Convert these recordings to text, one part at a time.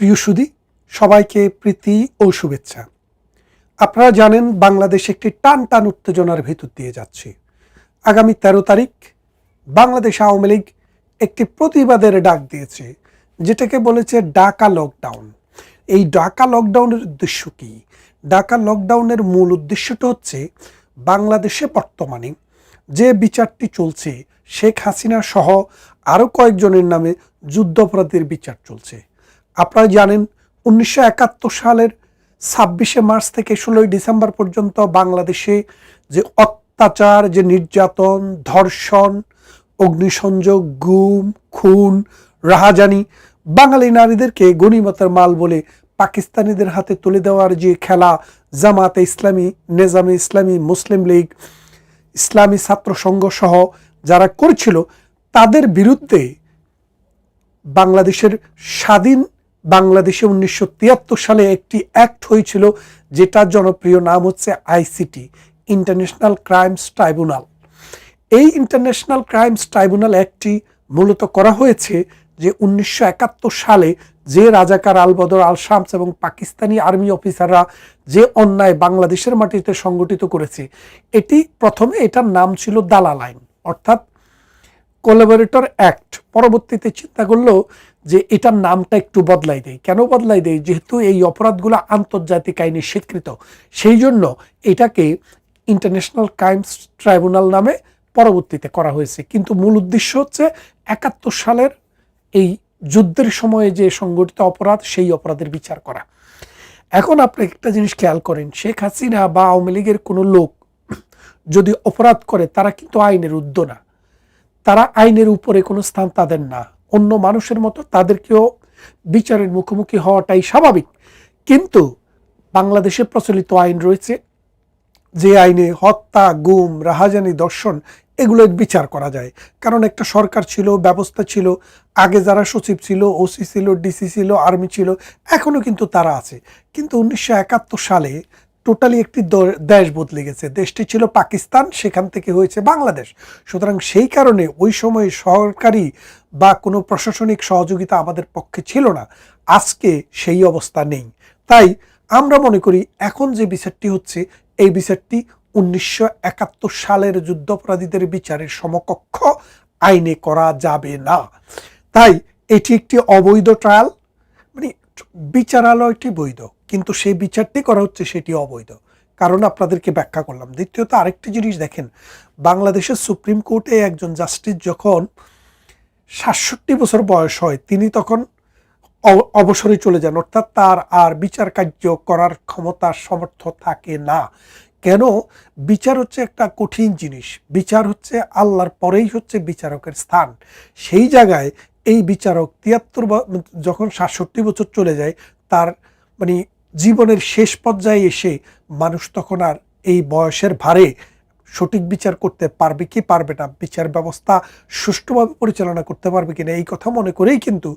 প্রিয় সুদী, সবাইকে প্রীতি ও শুভেচ্ছা। আপনারা জানেন বাংলাদেশ একটি টান টান উত্তেজনার ভেতর দিয়ে যাচ্ছে। আগামী তেরো তারিখ বাংলাদেশ আওয়ামী লীগ একটি প্রতিবাদের ডাক দিয়েছে, যেটাকে বলেছে ডাকা লকডাউন এই ডাকা লকডাউনের উদ্দেশ্য কি? ডাকা লকডাউনের মূল উদ্দেশ্যটা হচ্ছে বাংলাদেশে বর্তমানে যে বিচারটি চলছে, শেখ হাসিনা সহ আরও কয়েকজনের নামে যুদ্ধাপরাধীর বিচার চলছে। আপনারা জানেন উনিশশো একাত্তর সালের ছাব্বিশে মার্চ থেকে ষোলোই ডিসেম্বর পর্যন্ত বাংলাদেশে যে অত্যাচার, যে নির্যাতন, ধর্ষণ, অগ্নিসংযোগ, গুম, খুন, রাহাজানি বাঙালি নারীদেরকে গণিমতের মাল বলে পাকিস্তানিদের হাতে তুলে দেওয়ার যে খেলা জামাতে ইসলামী, নেজামে ইসলামী, মুসলিম লীগ, ইসলামী ছাত্র সংঘ সহ যারা করেছিল, তাদের বিরুদ্ধে বাংলাদেশের স্বাধীন বাংলাদেশে উনিশশো তিয়াত্তর সালে একটি অ্যাক্ট হয়েছিল, যেটার জনপ্রিয় নাম হচ্ছে আইসিটি, ইন্টারন্যাশনাল ক্রাইমস ট্রাইব্যুনাল। এই ইন্টারন্যাশনাল ক্রাইমস ট্রাইব্যুনাল অ্যাক্টটি মূলত করা হয়েছে যে উনিশশো একাত্তর সালে যে রাজাকার আল বদর, আল শামস এবং পাকিস্তানি আর্মি অফিসাররা যে অন্যায় বাংলাদেশের মাটিতে সংগঠিত করেছে, এটি প্রথমে এটার নাম ছিল দালাল আইন অর্থাৎ কোলাবোরেটর অ্যাক্ট পরবর্তীতে চিন্তা করল যে এটার নামটা একটু বদলাই দেয় কেন বদলাই দেয় যেহেতু এই অপরাধগুলো আন্তর্জাতিক আইনে স্বীকৃত। সেই জন্য এটাকে ইন্টারন্যাশনাল ক্রাইমস ট্রাইব্যুনাল নামে পরবর্তীতে করা হয়েছে। কিন্তু মূল উদ্দেশ্য হচ্ছে একাত্তর সালের এই যুদ্ধের সময়ে যে সংগঠিত অপরাধ, সেই অপরাধের বিচার করা। এখন আপনি একটা জিনিস খেয়াল করেন, শেখ হাসিনা বা আওয়ামী লীগের কোনো লোক যদি অপরাধ করে, তারা কিন্তু আইনের উদ্য না। তারা আইনের উপরে কোনো স্থান তাদের না। অন্য মানুষের মতো তাদেরকেও বিচারের মুখোমুখি হওয়াটাই স্বাভাবিক। কিন্তু বাংলাদেশে প্রচলিত আইন রয়েছে, যে আইনে হত্যা, গুম, রাহাজানি, দর্শন, এগুলো বিচার করা যায়। কারণ একটা সরকার ছিল, ব্যবস্থা ছিল, আগে যারা সচিব ছিল, ওসি ছিল, ডিসি ছিল, আর্মি ছিল এখনও কিন্তু তারা আছে। কিন্তু উনিশশো একাত্তর সালে টোটালি একটি দেশ বদলে গেছে। দেশটি ছিল পাকিস্তান, সেখান থেকে হয়েছে বাংলাদেশ। সুতরাং সেই কারণে ওই সময় সরকারি বা কোনো প্রশাসনিক সহযোগিতা আমাদের পক্ষে ছিল না। আজকে সেই অবস্থা নেই। তাই আমরা মনে করি এখন যে বিচারটি হচ্ছে, এই বিচারটি উনিশশো একাত্তর সালের যুদ্ধাপরাধীদের বিচারের সমকক্ষ আইনে করা যাবে না। তাই এটি একটি অবৈধ ট্রায়াল মানে বিচারালয়টি বৈধ। কিন্তু সেই বিচারটি করা হচ্ছে সেটি অবৈধ। কারণ আপনাদেরকে ব্যাখ্যা করলাম। দ্বিতীয়ত, আরেকটি জিনিস দেখেন, বাংলাদেশের সুপ্রিম কোর্টে একজন জাস্টিস যখন সাতষট্টি বছর বয়স হয়, তিনি তখন অব- অবসরে চলে যান। অর্থাৎ তার আর বিচার কার্য করার ক্ষমতা সমর্থ থাকে না। কেন? বিচার হচ্ছে একটা কঠিন জিনিস। বিচার হচ্ছে আল্লাহর পরেই হচ্ছে বিচারকের স্থান। সেই জায়গায় এই বিচারক তিয়াত্তর যখন সাতষট্টি বছর চলে যায়, তার মানে জীবনের শেষ পর্যায়ে এসে মানুষ তখন আর এই বয়সের ভারে সঠিক বিচার করতে পারবে কি পারবে না, বিচার ব্যবস্থা সুষ্ঠুভাবে পরিচালনা করতে পারবে কি না এই কথা মনে করেই কিন্তু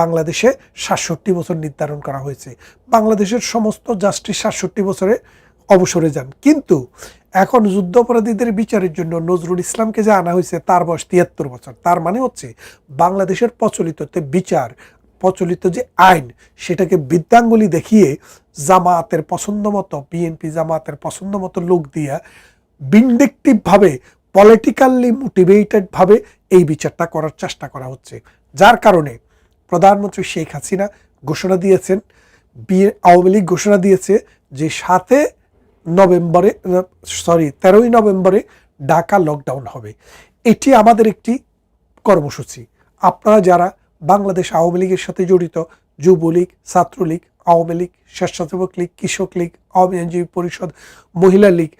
বাংলাদেশে সাতষট্টি বছর নির্ধারণ করা হয়েছে। বাংলাদেশের সমস্ত জাস্টিস সাতষট্টি বছরে অবসরে যান। কিন্তু এখন যুদ্ধাপরাধীদের বিচারের জন্য নজরুল ইসলামকে যে আনা হয়েছে তার বয়স তিয়াত্তর বছর। তার মানে হচ্ছে বাংলাদেশের প্রচলিত বিচার প্রচলিত যে আইন, সেটাকে বৃদ্ধাঙ্গুলি দেখিয়ে জামায়াতের পছন্দ মতো বিএনপি জামাতের পছন্দ মতো লোক দিয়া ভিন্ডিকটিভভাবে পলিটিক্যালি মোটিভেটেডভাবে এই বিচারটা করার চেষ্টা করা হচ্ছে। যার কারণে প্রধানমন্ত্রী শেখ হাসিনা ঘোষণা দিয়েছেন বিয়ে আওয়ামী লীগ ঘোষণা দিয়েছে যে সাতে নভেম্বরে সরি তেরোই নভেম্বরে ঢাকা লকডাউন হবে। এটি আমাদের একটি কর্মসূচি। আপনারা যারা বাংলাদেশ আওয়ামী লীগের সাথে জড়িত, যুবলীগ, ছাত্রলীগ, আওয়ামী লীগ, স্বেচ্ছাসেবক লীগ, কৃষক লীগ, আওয়ামী আইনজীবী পরিষদ, মহিলা লীগ,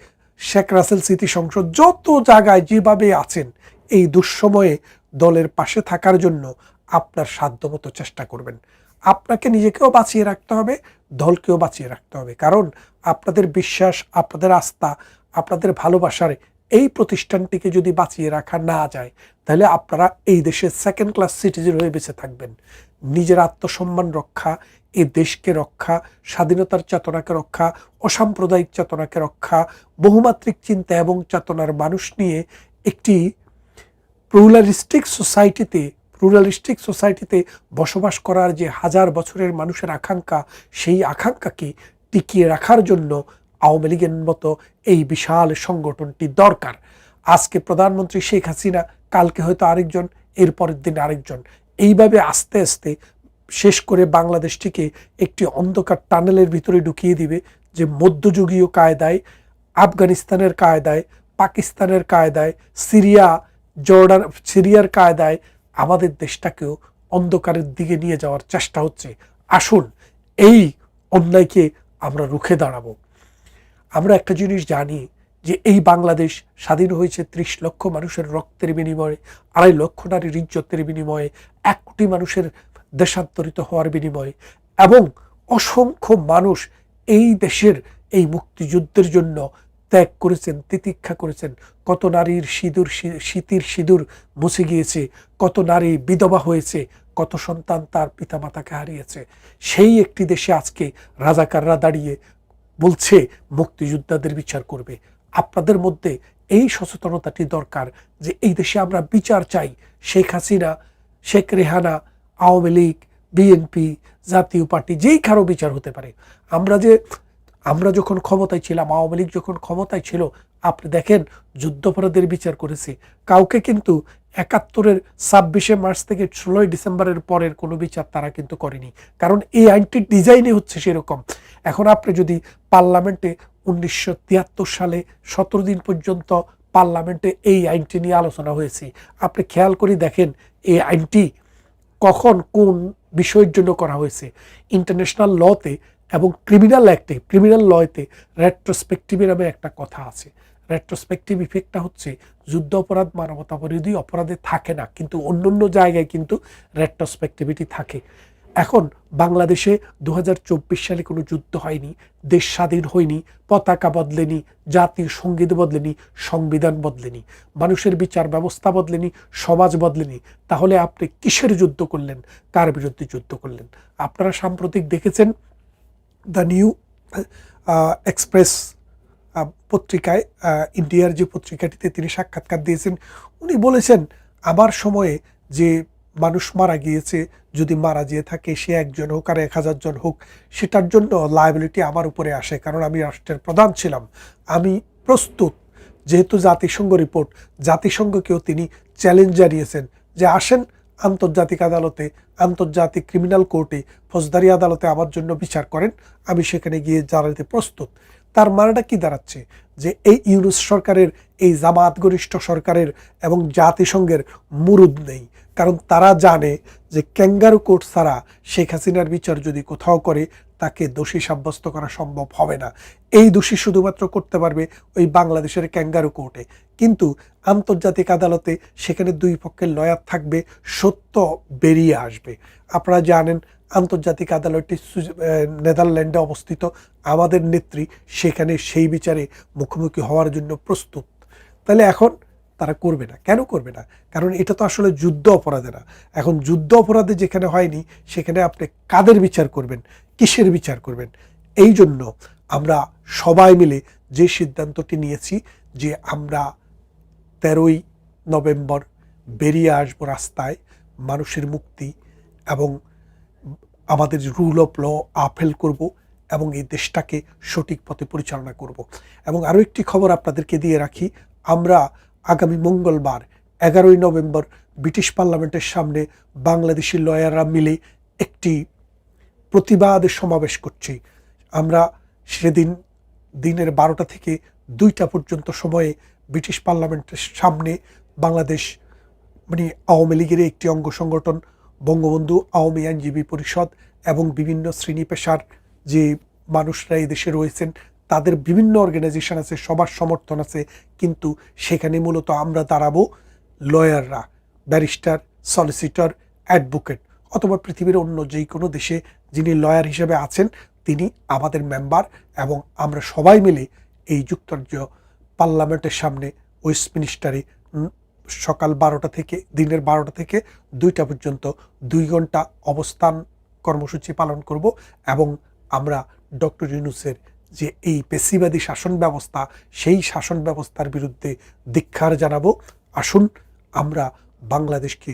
শেখ রাসেল স্মৃতি সংসদ, যত জায়গায় যেভাবে আছেন, এই দুঃসময়ে দলের পাশে থাকার জন্য আপনার সাধ্যমতো চেষ্টা করবেন। আপনাকে নিজেকেও বাঁচিয়ে রাখতে হবে, দলকেও বাঁচিয়ে রাখতে হবে। কারণ আপনাদের বিশ্বাস, আপনাদের আস্থা, আপনাদের ভালোবাসার এই প্রতিষ্ঠানটিকে যদি বাঁচিয়ে রাখা না যায় তাহলে আপনারা এই দেশের সেকেন্ড ক্লাস সিটিজেন হয়ে বেঁচে থাকবেন। নিজের আত্মসম্মান রক্ষা, এ দেশকে রক্ষা, স্বাধীনতার চেতনাকে রক্ষা, অসাম্প্রদায়িক চেতনাকে রক্ষা, বহুমাত্রিক চিন্তা এবং চেতনার মানুষ নিয়ে একটি প্লুরালিস্টিক সোসাইটিতে প্লুরালিস্টিক সোসাইটিতে বসবাস করার যে হাজার বছরের মানুষের আকাঙ্ক্ষা, সেই আকাঙ্ক্ষাকে টিকিয়ে রাখার জন্য আওয়ামী লীগের মতো এই বিশাল সংগঠনটি দরকার। আজকে প্রধানমন্ত্রী শেখ হাসিনা কালকে হয়তো আরেকজন এর পরের দিন আরেকজন। এইভাবে আস্তে আস্তে শেষ করে বাংলাদেশটিকে একটি অন্ধকার টানেলের ভিতরে ঢুকিয়ে দিবে যে মধ্যযুগীয় কায়দায়, আফগানিস্তানের কায়দায়, পাকিস্তানের কায়দায়, সিরিয়া, জর্ডান, সিরিয়ার কায়দায় আমাদের দেশটাকেও অন্ধকারের দিকে নিয়ে যাওয়ার চেষ্টা হচ্ছে। আসুন, এই অন্যায়কে আমরা রুখে দাঁড়াবো। আমরা একটা জিনিস জানি যে এই বাংলাদেশ স্বাধীন হয়েছে ত্রিশ লক্ষ মানুষের রক্তের বিনিময়ে, আড়াই লক্ষ নারীর ইজ্জতের বিনিময়ে, এক কোটি মানুষের দেশান্তরিত হওয়ার বিনিময়ে এবং অসংখ্য মানুষ এই দেশের এই মুক্তিযুদ্ধের জন্য ত্যাগ করেছেন, তিতিক্ষা করেছেন। কত নারীর সিঁদুর শীতির সিঁদুর মুছে গিয়েছে, কত নারী বিধবা হয়েছে, কত সন্তান তার পিতামাতাকে হারিয়েছে। সেই একটি দেশে আজকে রাজাকাররা দাঁড়িয়ে বলছে, মুক্তিযোদ্ধাদের বিচার করবে। আপনাদের মধ্যে এই সচেতনতাটি দরকার যে এই দেশে আমরা বিচার চাই। শেখ হাসিনা, শেখ রেহানা, আওয়ামী লীগ, বিএনপি, জাতীয় পার্টি, যেই কারও বিচার হতে পারে। আমরা যে, আমরা যখন ক্ষমতায় ছিলাম, আওয়ামী লীগ যখন ক্ষমতায় ছিল, আপনি দেখেন যুদ্ধাপরাধের বিচার করেছে। কাউকে কিন্তু একাত্তরের ছাব্বিশে মার্চ থেকে ষোলোই ডিসেম্বরের পরের কোনো বিচার তারা কিন্তু করেনি। কারণ এই আইনটির ডিজাইনই হচ্ছে সেরকম। এখন আপনি যদি পার্লামেন্টে উনিশশো তিয়াত্তর সালে সতেরো দিন পর্যন্ত পার্লামেন্টে এই আইনটি নিয়ে আলোচনা হয়েছে। আপনি খেয়াল করে দেখেন, এই আইনটি কখন কোন বিষয়ের জন্য করা হয়েছে? ইন্টারন্যাশনাল লতে এবং ক্রিমিনাল অ্যাক্টে, ক্রিমিনাল লতে রেট্রোস্পেক্টিভ নামে একটা কথা আছে। রেট্রোস্পেক্টিভ ইফেক্টটা হচ্ছে যুদ্ধ অপরাধ মানবতা অপরাধে থাকে না, কিন্তু অন্য অন্য জায়গায় কিন্তু রেট্রোস্পেক্টিভিটি থাকে। এখন বাংলাদেশে দু হাজার চব্বিশ সালে কোনো যুদ্ধ হয়নি, দেশ স্বাধীন হয়নি, পতাকা বদলেনি জাতীয় সংগীত বদলেনি, সংবিধান বদলেনি, মানুষের বিচার ব্যবস্থা বদলেনি, সমাজ বদলেনি। তাহলে আপনি কিসের যুদ্ধ করলেন? কার বিরুদ্ধে যুদ্ধ করলেন? আপনারা সাম্প্রতিক দেখেছেন দ্য নিউ এক্সপ্রেস পত্রিকায় ইন্ডিয়ার যে পত্রিকাটিতে তিনি সাক্ষাৎকার দিয়েছেন, উনি বলেছেন, আমার সময়ে যে মানুষ মারা গিয়েছে, যদি মারা যেয়ে থাকে সে একজন হোক আর এক হাজার জন হোক, সেটার জন্য লায়াবিলিটি আমার উপরে আসে। কারণ আমি রাষ্ট্রের প্রধান ছিলাম। আমি প্রস্তুত। যেহেতু জাতিসংঘ রিপোর্ট জাতিসংঘকেও তিনি চ্যালেঞ্জ জানিয়েছেন যে আসেন আন্তর্জাতিক আদালতে, আন্তর্জাতিক ক্রিমিনাল কোর্টে ফৌজদারি আদালতে আমার জন্য বিচার করেন। আমি সেখানে গিয়ে জানাতে প্রস্তুত। তার মানেটা কি দাঁড়াচ্ছে? যে এই ইউনুস সরকারের, এই জামাত গরিষ্ঠ সরকারের এবং জাতিসংঘের মুরুদ নেই। কারণ তারা জানে যে ক্যাঙ্গারু কোর্ট ছাড়া শেখ হাসিনার বিচার যদি কোথাও করে, তাকে দোষী সাব্যস্ত করা সম্ভব হবে না। এই দোষী শুধুমাত্র করতে পারবে ওই বাংলাদেশের ক্যাঙ্গারু কোর্টে। কিন্তু আন্তর্জাতিক আদালতে সেখানে দুই পক্ষের লয়ার থাকবে, সত্য বেরিয়ে আসবে। আপনারা জানেন, আন্তর্জাতিক আদালতটি নেদারল্যান্ডে অবস্থিত। আমাদের নেত্রী সেখানে সেই বিচারে মুখোমুখি হওয়ার জন্য প্রস্তুত। তাহলে এখন তারা করবে না। কেন করবে না? কারণ এটা তো আসলে যুদ্ধ অপরাধে না। এখন যুদ্ধ অপরাধে যেখানে হয়নি, সেখানে আপনি কাদের বিচার করবেন? কিসের বিচার করবেন? এই জন্য আমরা সবাই মিলে যে সিদ্ধান্তটি নিয়েছি যে আমরা তেরোই নভেম্বর বেরিয়ে আসব রাস্তায় মানুষের মুক্তি এবং আমাদের রুল অফ ল আপহেল করব এবং এই দেশটাকে সঠিক পথে পরিচালনা করব। এবং আরও একটি খবর আপনাদেরকে দিয়ে রাখি, আমরা আগামী মঙ্গলবার, এগারোই নভেম্বর ব্রিটিশ পার্লামেন্টের সামনে বাংলাদেশি লয়াররা মিলে একটি প্রতিবাদ সমাবেশ করছি। আমরা সেদিন দিনের বারোটা থেকে দুইটা পর্যন্ত সময়ে ব্রিটিশ পার্লামেন্টের সামনে বাংলাদেশ মানে আওয়ামী লীগের একটি অঙ্গ সংগঠন, বঙ্গবন্ধু, আওয়ামী আইনজীবী পরিষদ এবং বিভিন্ন শ্রেণি পেশার যে মানুষরা এই দেশে রয়েছেন তাদের বিভিন্ন অর্গানাইজেশন আছে, সবার সমর্থন আছে, কিন্তু সেখানে মূলত আমরা দাঁড়াবো লয়াররা, ব্যারিস্টার সলিসিটর অ্যাডভোকেট অথবা পৃথিবীর অন্য যে কোনো দেশে যিনি লয়ার হিসেবে আছেন, তিনি আমাদের মেম্বার এবং আমরা সবাই মিলে এই যুক্তরাজ্য পার্লামেন্টের সামনে ওয়েস্টমিনিস্টারে সকাল বারোটা থেকে, দিনের বারোটা থেকে দুইটা পর্যন্ত দুই ঘণ্টা অবস্থান কর্মসূচি পালন করব এবং আমরা ডক্টর ইউনুসের যে এই পেশিবাদী শাসন ব্যবস্থা, সেই শাসন ব্যবস্থার বিরুদ্ধে দীক্ষার জানাব। আসুন, আমরা বাংলাদেশকে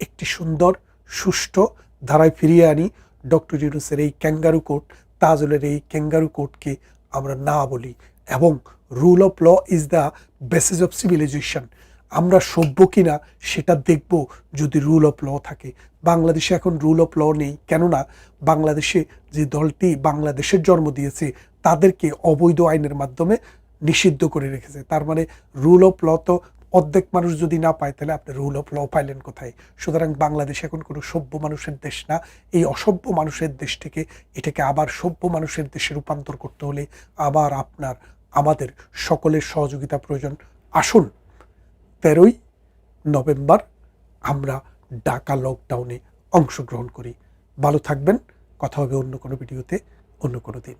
একটি সুন্দর, সুষ্ঠু ধারায় ফিরিয়ে আনি। ডক্টর ইউনুসের এই ক্যাঙ্গারু কোর্ট, তাজলের এই ক্যাঙ্গারু কোর্টকে আমরা না বলি, এবং rule of law is the basis of civilization. আমরা সভ্য কিনা সেটা দেখব যদি রুল অফ ল থাকে। বাংলাদেশে এখন রুল অফ ল নেই। কেননা বাংলাদেশে যে দলটি বাংলাদেশের জন্ম দিয়েছে, তাদেরকে অবৈধ আইনের মাধ্যমে নিষিদ্ধ করে রেখেছে। তার মানে রুল অফ ল তো অর্ধেক মানুষ যদি না পায়, তাহলে আপনি রুল অফ ল পাইলেন কোথায়? সুতরাং বাংলাদেশ এখন কোনো সভ্য মানুষের দেশ না। এই অসভ্য মানুষের দেশ থেকে এটাকে আবার সভ্য মানুষের দেশে রূপান্তর করতে হলে আবার আপনার, আমাদের সকলের সহযোগিতা প্রয়োজন। আসুন তেরোই নভেম্বর আমরা ঢাকা লকডাউনে অংশগ্রহণ করি। ভালো থাকবেন, কথা হবে অন্য কোনো ভিডিওতে, অন্য কোনো দিন।